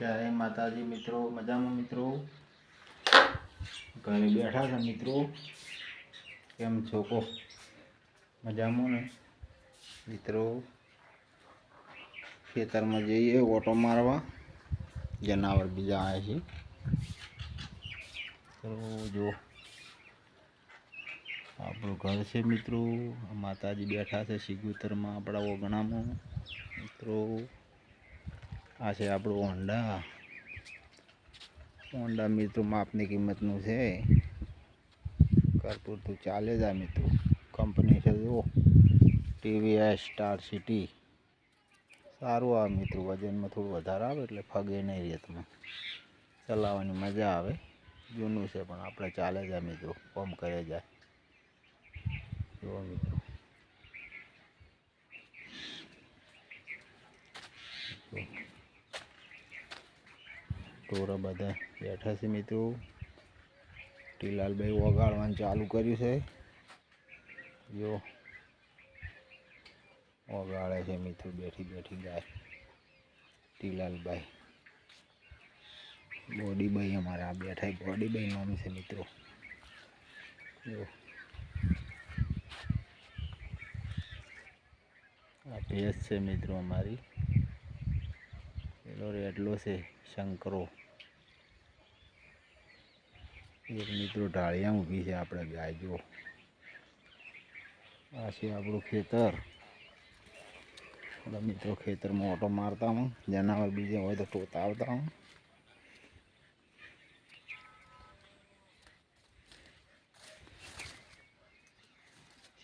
જય માતાજી મિત્રો, મજામાં મિત્રો? ઘરે બેઠા છે મિત્રો. કેમ છો કો? મજામાં ને? મિત્રો, ખેતરમાં જઈએ ઓટો મારવા. જનાવર બીજા આવ્યા છે. તો જો, આપણું ઘર છે મિત્રો. માતાજી બેઠા છે શિગુતરમાં આપણા ઓગણામાં. મિત્રો આ છે આપણું હોન્ડા. હોન્ડા મિત્રો, માપની કિંમતનું છે. કરપૂરતું ચાલે જ આ મિત્રો. કંપની છે જો ટીવીએસ સ્ટાર સિટી સારું આવે મિત્રો, વજનમાં થોડું વધારે આવે એટલે ફગે નહીં રેતમાં ચલાવવાની મજા આવે. જૂનું છે પણ આપણે ચાલે જ આ મિત્રો, કોમ કરે જાય જુઓ મિત્રો. ટોરા બધા બેઠા છે મિત્રો. ટીલાલભાઈ વગાડવાનું ચાલુ કર્યું છે. જો. વગાડે છે મિત્રો, બેઠી બેઠી ગાય. ટીલાલભાઈ. બોડીભાઈ અમારા, આ બેઠા બોડીભાઈ નામ છે મિત્રો. જો. આ ભેંસ છે મિત્રો અમારી. પેલો રેડલો છે શંકરો. એક મિત્રો ઢાળિયા ઊભી છે આપણે ગાય જો આ છે આપણું ખેતર. બધા મિત્રો ખેતરમાં ઓટો મારતા હું જનાવર બીજે હોય તો ટોતા આવતા હું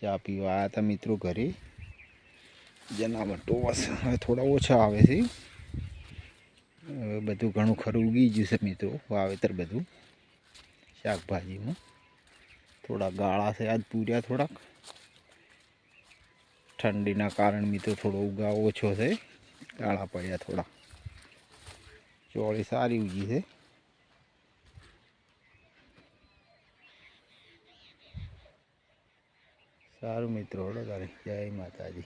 ચા પીવા આવ્યા હતા મિત્રો ઘરે. જનાવર હવે થોડા ઓછા આવે છે. બધું ઘણું ખરું ઉગી ગયું છે મિત્રો, વાવેતર બધું. શાકભાજીમાં. થોડા ગાળા છે આજ પૂર્યા થોડાક. ઠંડીના કારણે મિત્રો થોડો ઉગાવ ઓછો છે. ગાળા પડ્યા થોડા. ચોળી સારી ઉગી છે. સારું મિત્રો, હળો તારે. જય માતાજી.